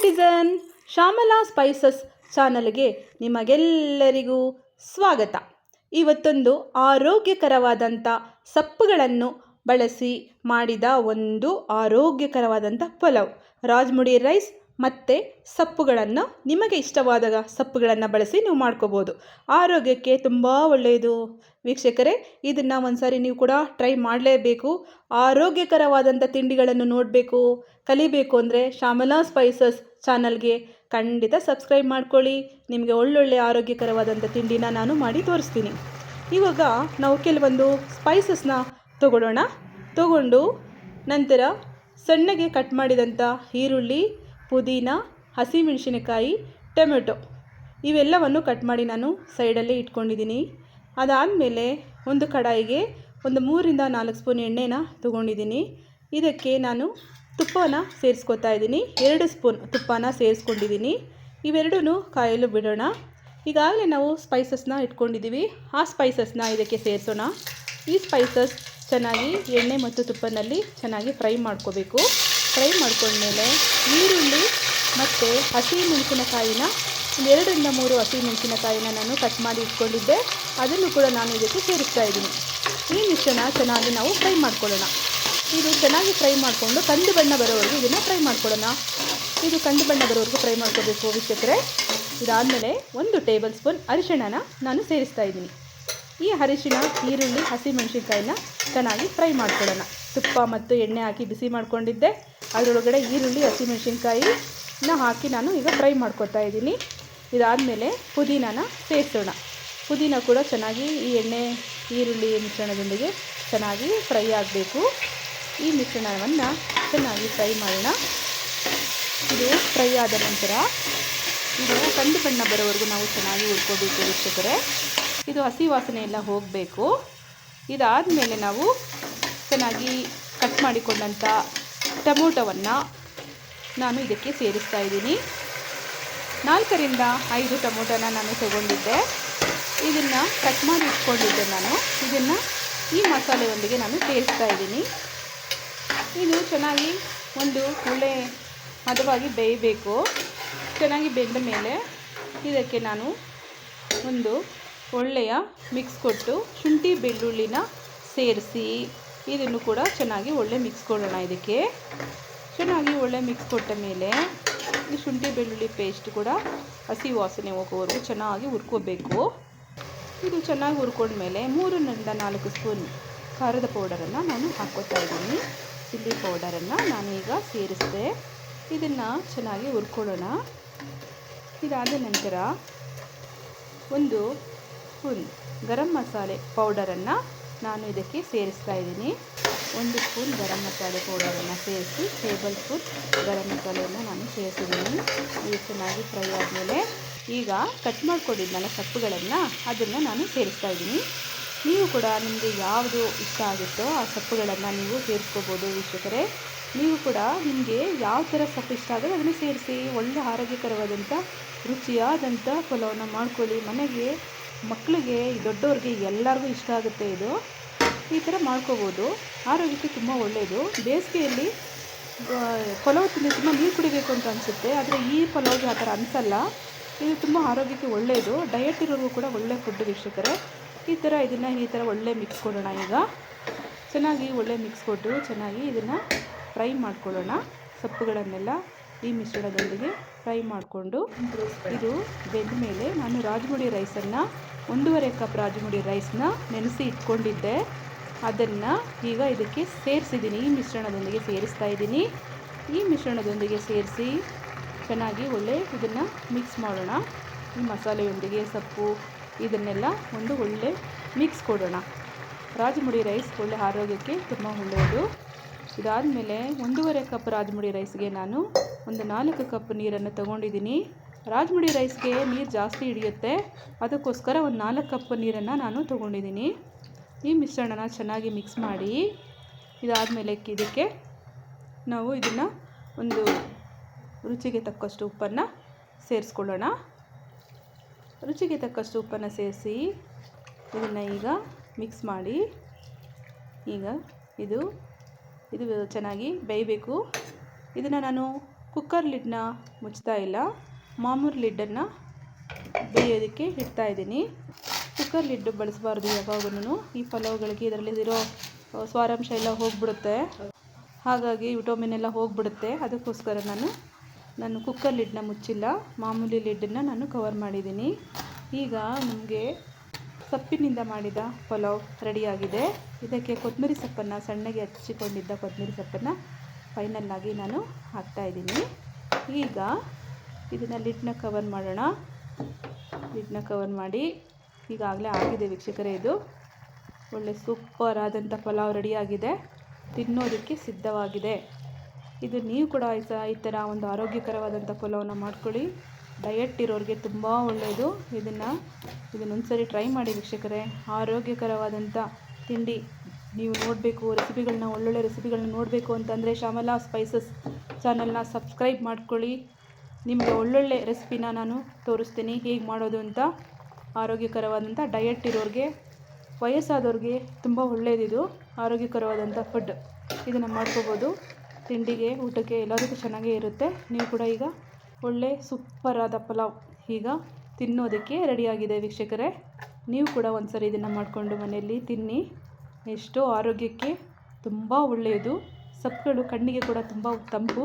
Citizen Shyamala spices ಚಾನಲ್ಗೆ ನಿಮಗೆಲ್ಲರಿಗೂ ಸ್ವಾಗತ. ಇವತ್ತೊಂದು ಆರೋಗ್ಯಕರವಾದಂಥ ಸಪ್ಪುಗಳನ್ನು ಬಳಸಿ ಮಾಡಿದ ಒಂದು ಆರೋಗ್ಯಕರವಾದಂಥ ಪಲಾವ್. ರಾಜ್ಮುಡಿ ರೈಸ್ ಮತ್ತು ಸಪ್ಪುಗಳನ್ನು, ನಿಮಗೆ ಇಷ್ಟವಾದ ಸಪ್ಪುಗಳನ್ನು ಬಳಸಿ ನೀವು ಮಾಡ್ಕೋಬೋದು. ಆರೋಗ್ಯಕ್ಕೆ ತುಂಬ ಒಳ್ಳೆಯದು. ವೀಕ್ಷಕರೇ, ಇದನ್ನು ಒಂದ್ಸಾರಿ ನೀವು ಕೂಡ ಟ್ರೈ ಮಾಡಲೇಬೇಕು. ಆರೋಗ್ಯಕರವಾದಂಥ ತಿಂಡಿಗಳನ್ನು ನೋಡಬೇಕು, ಕಲಿಬೇಕು ಅಂದರೆ ಶ್ಯಾಮಲಾ ಸ್ಪೈಸಸ್ ಚಾನಲ್ಗೆ ಖಂಡಿತ ಸಬ್ಸ್ಕ್ರೈಬ್ ಮಾಡ್ಕೊಳ್ಳಿ. ನಿಮಗೆ ಒಳ್ಳೊಳ್ಳೆ ಆರೋಗ್ಯಕರವಾದಂಥ ತಿಂಡಿನ ನಾನು ಮಾಡಿ ತೋರಿಸ್ತೀನಿ. ಇವಾಗ ನಾವು ಕೆಲವೊಂದು ಸ್ಪೈಸಸ್ನ ತಗೊಳ್ಳೋಣ ತಗೊಂಡು ನಂತರ ಸಣ್ಣಗೆ ಕಟ್ ಮಾಡಿದಂಥ ಈರುಳ್ಳಿ, ಪುದೀನ, ಹಸಿಮೆಣಸಿನಕಾಯಿ, ಟೊಮೆಟೊ ಇವೆಲ್ಲವನ್ನು ಕಟ್ ಮಾಡಿ ನಾನು ಸೈಡಲ್ಲೇ ಇಟ್ಕೊಂಡಿದ್ದೀನಿ. ಅದಾದಮೇಲೆ ಒಂದು ಕಡಾಯಿಗೆ ಒಂದು ಮೂರಿಂದ ನಾಲ್ಕು ಸ್ಪೂನ್ ಎಣ್ಣೆನ ತೊಗೊಂಡಿದ್ದೀನಿ. ಇದಕ್ಕೆ ನಾನು ತುಪ್ಪನ ಸೇರಿಸ್ಕೊತಾ ಇದ್ದೀನಿ. ಎರಡು ಸ್ಪೂನ್ ತುಪ್ಪನ ಸೇರಿಸ್ಕೊಂಡಿದ್ದೀನಿ. ಇವೆರಡೂ ಕಾಯಲು ಬಿಡೋಣ. ಈಗಾಗಲೇ ನಾವು ಸ್ಪೈಸಸ್ನ ಇಟ್ಕೊಂಡಿದ್ದೀವಿ. ಆ ಸ್ಪೈಸಸ್ನ ಇದಕ್ಕೆ ಸೇರಿಸೋಣ. ಈ ಸ್ಪೈಸಸ್ ಚೆನ್ನಾಗಿ ಎಣ್ಣೆ ಮತ್ತು ತುಪ್ಪದಲ್ಲಿ ಚೆನ್ನಾಗಿ ಫ್ರೈ ಮಾಡ್ಕೋಬೇಕು. ಫ್ರೈ ಮಾಡ್ಕೊಂಡ್ಮೇಲೆ ಈರುಳ್ಳಿ ಮತ್ತು ಹಸಿ ಮೆಣಸಿನಕಾಯಿನ ಎರಡರಿಂದ ಮೂರು ಹಸಿ ಮೆಣಸಿನಕಾಯಿನ ನಾನು ಕಟ್ ಮಾಡಿ ಇಟ್ಕೊಂಡಿದ್ದೆ. ಅದನ್ನು ಕೂಡ ನಾನು ಇದಕ್ಕೆ ಸೇರಿಸ್ತಾ ಇದ್ದೀನಿ. ಈ ಮಿಶ್ರಣ ಚೆನ್ನಾಗಿ ನಾವು ಫ್ರೈ ಮಾಡ್ಕೊಳ್ಳೋಣ. ಇದು ಚೆನ್ನಾಗಿ ಫ್ರೈ ಮಾಡಿಕೊಂಡು ಕಂದು ಬಣ್ಣ ಬರೋವರೆಗೂ ಇದನ್ನು ಫ್ರೈ ಮಾಡ್ಕೊಳ್ಳೋಣ. ಇದು ಕಂದು ಬಣ್ಣ ಬರೋವರೆಗೂ ಫ್ರೈ ಮಾಡ್ಕೋಬೇಕು ವೀಕ್ಷಕರೆ. ಇದಾದಮೇಲೆ ಒಂದು ಟೇಬಲ್ ಸ್ಪೂನ್ ಅರಿಶಿಣನ ನಾನು ಸೇರಿಸ್ತಾ ಇದ್ದೀನಿ. ಈ ಅರಿಶಿಣ, ಈರುಳ್ಳಿ ಹಸಿಮೆಣಸಿನ್ಕಾಯಿನ ಚೆನ್ನಾಗಿ ಫ್ರೈ ಮಾಡ್ಕೊಳ್ಳೋಣ. ತುಪ್ಪ ಮತ್ತು ಎಣ್ಣೆ ಹಾಕಿ ಬಿಸಿ ಮಾಡ್ಕೊಂಡಿದ್ದೆ. ಅದರೊಳಗಡೆ ಈರುಳ್ಳಿ ಹಸಿಮೆಣಸಿನ್ಕಾಯಿನ ಹಾಕಿ ನಾನು ಈಗ ಫ್ರೈ ಮಾಡ್ಕೊತಾ ಇದ್ದೀನಿ. ಇದಾದಮೇಲೆ ಪುದೀನನ ಸೇರಿಸೋಣ. ಪುದೀನ ಕೂಡ ಚೆನ್ನಾಗಿ ಈ ಎಣ್ಣೆ, ಈರುಳ್ಳಿ ಮಿಶ್ರಣದೊಂದಿಗೆ ಚೆನ್ನಾಗಿ ಫ್ರೈ ಆಗಬೇಕು. ಈ ಮಿಶ್ರಣವನ್ನು ಚೆನ್ನಾಗಿ ಫ್ರೈ ಮಾಡೋಣ. ಇದು ಫ್ರೈ ಆದ ನಂತರ ಇದು ಕಂದು ಬಣ್ಣ ಬರೋವರೆಗೂ ನಾವು ಚೆನ್ನಾಗಿ ಹುರ್ಕೋಬೇಕು ವೀಕ್ಷಕರೇ. ಇದು ಹಸಿ ವಾಸನೆ ಎಲ್ಲ ಹೋಗಬೇಕು. ಇದಾದ ಮೇಲೆ ನಾವು ಚೆನ್ನಾಗಿ ಕಟ್ ಮಾಡಿಕೊಂಡಂಥ ಟೊಮೊಟೊವನ್ನು ನಾನು ಇದಕ್ಕೆ ಸೇರಿಸ್ತಾ ಇದ್ದೀನಿ. ನಾಲ್ಕರಿಂದ ಐದು ಟೊಮೊಟೊನ ನಾನು ತಗೊಂಡಿದ್ದೆ. ಇದನ್ನು ಕಟ್ ಮಾಡಿ ಇಟ್ಕೊಂಡಿದ್ದೆ ನಾನು. ಇದನ್ನು ಈ ಮಸಾಲೆಯೊಂದಿಗೆ ನಾನು ಸೇರಿಸ್ತಾ ಇದ್ದೀನಿ. ಇದು ಚೆನ್ನಾಗಿ ಒಂದು ಒಳ್ಳೆ ಹದವಾಗಿ ಬೇಯಬೇಕು. ಚೆನ್ನಾಗಿ ಬೆಂದ ಮೇಲೆ ಇದಕ್ಕೆ ನಾನು ಒಂದು ಒಳ್ಳೆಯ ಮಿಕ್ಸ್ ಕೊಟ್ಟು ಶುಂಠಿ ಬೆಳ್ಳುಳ್ಳಿನ ಸೇರಿಸಿ ಇದನ್ನು ಕೂಡ ಚೆನ್ನಾಗಿ ಒಳ್ಳೆ ಮಿಕ್ಸ್ ಕೊಡೋಣ ಇದಕ್ಕೆ. ಚೆನ್ನಾಗಿ ಒಳ್ಳೆ ಮಿಕ್ಸ್ ಕೊಟ್ಟ ಮೇಲೆ ಈ ಶುಂಠಿ ಬೆಳ್ಳುಳ್ಳಿ ಪೇಸ್ಟ್ ಕೂಡ ಹಸಿ ವಾಸನೆ ಹೋಗೋವರೆಗೂ ಚೆನ್ನಾಗಿ ಹುರ್ಕೋಬೇಕು. ಇದು ಚೆನ್ನಾಗಿ ಹುರ್ಕೊಂಡ್ಮೇಲೆ ಮೂರರಿಂದ ನಾಲ್ಕು ಸ್ಪೂನ್ ಖಾರದ ಪೌಡರನ್ನು ನಾನು ಹಾಕ್ಕೋತಾ ಇದ್ದೀನಿ. ಚಿಲ್ಲಿ ಪೌಡರನ್ನು ನಾನೀಗ ಸೇರಿಸಿದೆ. ಇದನ್ನು ಚೆನ್ನಾಗಿ ಹುರ್ಕೊಳ್ಳೋಣ. ಇದಾದ ನಂತರ ಒಂದು ಸ್ಪೂನ್ ಗರಂ ಮಸಾಲೆ ಪೌಡರನ್ನು ನಾನು ಇದಕ್ಕೆ ಸೇರಿಸ್ತಾ ಇದ್ದೀನಿ. ಒಂದು ಸ್ಪೂನ್ ಗರಂ ಮಸಾಲೆ ಪೌಡರನ್ನು ಸೇರಿಸಿ ಟೇಬಲ್ ಸ್ಪೂನ್ ಗರಂ ಮಸಾಲೆಯನ್ನು ನಾನು ಸೇರಿಸಿದ್ದೀನಿ. ಇದು ಚೆನ್ನಾಗಿ ಫ್ರೈ ಆದಮೇಲೆ ಈಗ ಕಟ್ ಮಾಡ್ಕೊಂಡಿದ್ದಲ್ಲ ಸೊಪ್ಪುಗಳನ್ನು ಅದನ್ನು ನಾನು ಸೇರಿಸ್ತಾ ಇದ್ದೀನಿ. ನೀವು ಕೂಡ ನಿಮಗೆ ಯಾವುದು ಇಷ್ಟ ಆಗುತ್ತೋ ಆ ಸೊಪ್ಪುಗಳನ್ನು ನೀವು ಸೇರಿಸ್ಕೋಬೋದು ವೀಕ್ಷಕರೇ. ನೀವು ಕೂಡ ನಿಮಗೆ ಯಾವ ಥರ ಸೊಪ್ಪು ಇಷ್ಟ ಆದರೆ ಅದನ್ನು ಸೇರಿಸಿ, ಒಳ್ಳೆ ಆರೋಗ್ಯಕರವಾದಂಥ, ರುಚಿಯಾದಂಥ ಫಲವನ್ನು ಮಾಡ್ಕೊಳ್ಳಿ. ಮನೆಗೆ, ಮಕ್ಕಳಿಗೆ ದೊಡ್ಡವ್ರಿಗೆ ಎಲ್ಲರಿಗೂ ಇಷ್ಟ ಆಗುತ್ತೆ ಇದು. ಈ ಥರ ಮಾಡ್ಕೋಬೋದು. ಆರೋಗ್ಯಕ್ಕೆ ತುಂಬ ಒಳ್ಳೆಯದು ಬೇಸಿಗೆಯಲ್ಲಿ ಪಲಾವ್ ತಿಂದು ತುಂಬ ನೀರು ಕುಡಿಬೇಕು ಅಂತ ಅನಿಸುತ್ತೆ. ಆದರೆ ಈ ಪಲಾವ್ಗೆ ಆ ಥರ ಅನಿಸಲ್ಲ. ಇದು ತುಂಬ ಆರೋಗ್ಯಕ್ಕೆ ಒಳ್ಳೆಯದು ಡಯಟ್ ಇರೋರಿಗೂ ಕೂಡ ಒಳ್ಳೆ ಫುಡ್ ವೀಕ್ಷಕರೇ. ಈ ಥರ ಇದನ್ನು ಈ ಥರ ಒಳ್ಳೆ ಮಿಕ್ಸ್ ಕೊಡೋಣ ಈಗ. ಚೆನ್ನಾಗಿ ಒಳ್ಳೆ ಮಿಕ್ಸ್ ಕೊಟ್ಟು ಚೆನ್ನಾಗಿ ಇದನ್ನು ಫ್ರೈ ಮಾಡ್ಕೊಳ್ಳೋಣ. ಸೊಪ್ಪುಗಳನ್ನೆಲ್ಲ ಈ ಮಿಶ್ರಣದೊಂದಿಗೆ ಫ್ರೈ ಮಾಡಿಕೊಂಡು ಇದು ಬೆಂದ ಮೇಲೆ ನಾನು ರಾಜಮುಡಿ ರೈಸನ್ನು ಒಂದೂವರೆ ಕಪ್ ರಾಜಮುಡಿ ರೈಸ್ನ ನೆನೆಸಿ ಇಟ್ಕೊಂಡಿದ್ದೆ. ಅದನ್ನು ಈಗ ಇದಕ್ಕೆ ಸೇರಿಸಿದ್ದೀನಿ. ಈ ಮಿಶ್ರಣದೊಂದಿಗೆ ಸೇರಿಸ್ತಾ ಇದ್ದೀನಿ. ಈ ಮಿಶ್ರಣದೊಂದಿಗೆ ಸೇರಿಸಿ ಚೆನ್ನಾಗಿ ಒಳ್ಳೆ ಇದನ್ನು ಮಿಕ್ಸ್ ಮಾಡೋಣ. ಈ ಮಸಾಲೆಯೊಂದಿಗೆ ಸೊಪ್ಪು ಇದನ್ನೆಲ್ಲ ಒಂದು ಒಳ್ಳೆ ಮಿಕ್ಸ್ ಕೊಡೋಣ. ರಾಜಮುಡಿ ರೈಸ್ ಒಳ್ಳೆ ಆರೋಗ್ಯಕ್ಕೆ ತುಂಬ ಒಳ್ಳೆಯದು. ಇದಾದಮೇಲೆ ಒಂದೂವರೆ ಕಪ್ ರಾಜಮುಡಿ ರೈಸ್ಗೆ ನಾನು ಒಂದು ನಾಲ್ಕು ಕಪ್ ನೀರನ್ನು ತಗೊಂಡಿದ್ದೀನಿ. ರಾಜಮುಡಿ ರೈಸ್ಗೆ ನೀರು ಜಾಸ್ತಿ ಹಿಡಿಯುತ್ತೆ. ಅದಕ್ಕೋಸ್ಕರ ಒಂದು ನಾಲ್ಕು ಕಪ್ ನೀರನ್ನು ನಾನು ತೊಗೊಂಡಿದ್ದೀನಿ. ಈ ಮಿಶ್ರಣನ ಚೆನ್ನಾಗಿ ಮಿಕ್ಸ್ ಮಾಡಿ. ಇದಾದಮೇಲೆ ಇದಕ್ಕೆ ನಾವು ಇದನ್ನು ಒಂದು ರುಚಿಗೆ ತಕ್ಕಷ್ಟು ಉಪ್ಪನ್ನು ಸೇರಿಸ್ಕೊಳ್ಳೋಣ. ರುಚಿಗೆ ತಕ್ಕಷ್ಟು ಉಪ್ಪನ್ನು ಸೇರಿಸಿ ಇದನ್ನು ಈಗ ಮಿಕ್ಸ್ ಮಾಡಿ. ಈಗ ಇದು ಇದು ಚೆನ್ನಾಗಿ ಬೇಯಬೇಕು. ಇದನ್ನು ನಾನು ಕುಕ್ಕರ್ ಲಿಡ್ನ ಮುಚ್ತಾ ಇಲ್ಲ ಮಾಮೂಲಿ ಲಿಡ್ಡನ್ನು ಬೇಯೋದಕ್ಕೆ ಇಡ್ತಾ ಇದ್ದೀನಿ. ಕುಕ್ಕರ್ ಲಿಡ್ ಬಳಸಬಾರ್ದು ಯಾವಾಗೂ ಈ ಪಲಾವ್ಗಳಿಗೆ ಇದರಲ್ಲಿರೋ ಸ್ವಾರಾಂಶ ಎಲ್ಲ ಹೋಗಿಬಿಡುತ್ತೆ. ಹಾಗಾಗಿ ವಿಟಮಿನ್ ಎಲ್ಲ ಹೋಗಿಬಿಡುತ್ತೆ. ಅದಕ್ಕೋಸ್ಕರ ನಾನು ನಾನು ಕುಕ್ಕರ್ ಲಿಡ್ನ ಮುಚ್ಚಿಲ್ಲ, ಮಾಮೂಲಿ ಲಿಡ್ಡನ್ನು ನಾನು ಕವರ್ ಮಾಡಿದ್ದೀನಿ. ಈಗ ನಮಗೆ ಸೊಪ್ಪಿನಿಂದ ಮಾಡಿದ ಪಲಾವ್ ರೆಡಿಯಾಗಿದೆ ಇದಕ್ಕೆ ಕೊತ್ತಂಬರಿ ಸೊಪ್ಪನ್ನು, ಸಣ್ಣಗೆ ಹಚ್ಚಿಕೊಂಡಿದ್ದ ಕೊತ್ತಂಬರಿ ಸೊಪ್ಪನ್ನು ಫೈನಲ್ಲಾಗಿ ನಾನು ಹಾಕ್ತಾಯಿದ್ದೀನಿ ಈಗ ಇದನ್ನು ಲಿಡ್ನ ಕವರ್ ಮಾಡೋಣ. ಲಿಡ್ನ ಕವರ್ ಮಾಡಿ ಈಗಾಗಲೇ ಆಗಿದೆ ವೀಕ್ಷಕರೇ ಇದು. ಒಳ್ಳೆ ಸೂಪರ್ ಆದಂಥ ಪಲಾವ್ ರೆಡಿಯಾಗಿದೆ ತಿನ್ನೋದಕ್ಕೆ ಸಿದ್ಧವಾಗಿದೆ. ಇದು ನೀವು ಕೂಡ ಈ ಈ ಥರ ಒಂದು ಆರೋಗ್ಯಕರವಾದಂಥ ಪಲಾವನ್ನು ಮಾಡ್ಕೊಳ್ಳಿ. ಡಯಟ್ ಇರೋರಿಗೆ ತುಂಬ ಒಳ್ಳೆಯದು ಇದನ್ನು ಇದನ್ನೊಂದ್ಸರಿ ಟ್ರೈ ಮಾಡಿ ವೀಕ್ಷಕರೇ. ಆರೋಗ್ಯಕರವಾದಂಥ ತಿಂಡಿ ನೀವು ನೋಡಬೇಕು ರೆಸಿಪಿಗಳನ್ನ ಒಳ್ಳೊಳ್ಳೆ ರೆಸಿಪಿಗಳನ್ನ ನೋಡಬೇಕು ಅಂತಂದರೆ ಶ್ಯಾಮಲಾ ಸ್ಪೈಸಸ್ ಚಾನಲ್ನ ಸಬ್ಸ್ಕ್ರೈಬ್ ಮಾಡ್ಕೊಳ್ಳಿ. ನಿಮಗೆ ಒಳ್ಳೊಳ್ಳೆ ರೆಸಿಪಿನ ನಾನು ತೋರಿಸ್ತೀನಿ. ಹೇಗೆ ಮಾಡೋದು ಅಂತ. ಆರೋಗ್ಯಕರವಾದಂಥ ಡಯಟ್ ಇರೋರಿಗೆ, ವಯಸ್ಸಾದವ್ರಿಗೆ ತುಂಬ ಒಳ್ಳೆಯದಿದು ಆರೋಗ್ಯಕರವಾದಂಥ ಫುಡ್ ಇದನ್ನು ಮಾಡ್ಕೋಬೋದು. ತಿಂಡಿಗೆ, ಊಟಕ್ಕೆ ಎಲ್ಲದಕ್ಕೂ ಚೆನ್ನಾಗೇ ಇರುತ್ತೆ. ನೀವು ಕೂಡ ಈಗ ಒಳ್ಳೆ ಸೂಪರಾದ ಪಲಾವ್ ಈಗ ತಿನ್ನೋದಕ್ಕೆ ರೆಡಿಯಾಗಿದೆ ವೀಕ್ಷಕರೇ. ನೀವು ಕೂಡ ಒಂದ್ಸರಿ ಇದನ್ನು ಮಾಡಿಕೊಂಡು ಮನೆಯಲ್ಲಿ ತಿನ್ನಿ. ಎಷ್ಟೋ ಆರೋಗ್ಯಕ್ಕೆ ತುಂಬ ಒಳ್ಳೆಯದು. ಸೊಪ್ಪುಗಳು ಕಣ್ಣಿಗೆ ಕೂಡ ತುಂಬ ತಂಪು.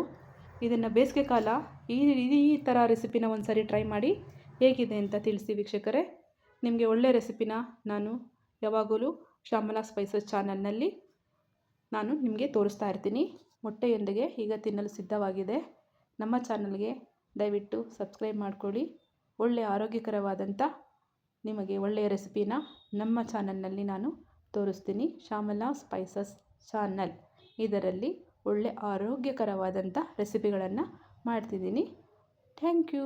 ಇದನ್ನು ಬೇಸಿಗೆ ಕಾಲ ಈ ಈ ಥರ ರೆಸಿಪಿನ ಒಂದ್ಸರಿ ಟ್ರೈ ಮಾಡಿ ಹೇಗಿದೆ ಅಂತ ತಿಳಿಸಿ ವೀಕ್ಷಕರೇ. ನಿಮಗೆ ಒಳ್ಳೆಯ ರೆಸಿಪಿನ ನಾನು ಯಾವಾಗಲೂ ಶ್ಯಾಮಲಾ ಸ್ಪೈಸಸ್ ಚಾನಲ್ನಲ್ಲಿ ನಾನು ನಿಮಗೆ ತೋರಿಸ್ತಾ ಇರ್ತೀನಿ. ಮೊಟ್ಟೆಯೊಂದಿಗೆ ಈಗ ತಿನ್ನಲು ಸಿದ್ಧವಾಗಿದೆ. ನಮ್ಮ ಚಾನಲ್ಗೆ ದಯವಿಟ್ಟು ಸಬ್ಸ್ಕ್ರೈಬ್ ಮಾಡಿಕೊಳ್ಳಿ. ಒಳ್ಳೆಯ ಆರೋಗ್ಯಕರವಾದಂಥ, ನಿಮಗೆ ಒಳ್ಳೆಯ ರೆಸಿಪಿನ ನಮ್ಮ ಚಾನಲ್ನಲ್ಲಿ ನಾನು ತೋರಿಸ್ತೀನಿ. Shyamala spices channel. ಇದರಲ್ಲಿ ಒಳ್ಳೆ ಆರೋಗ್ಯಕರವಾದಂಥ ರೆಸಿಪಿಗಳನ್ನು ಮಾಡ್ತಿದ್ದೀನಿ. Thank you.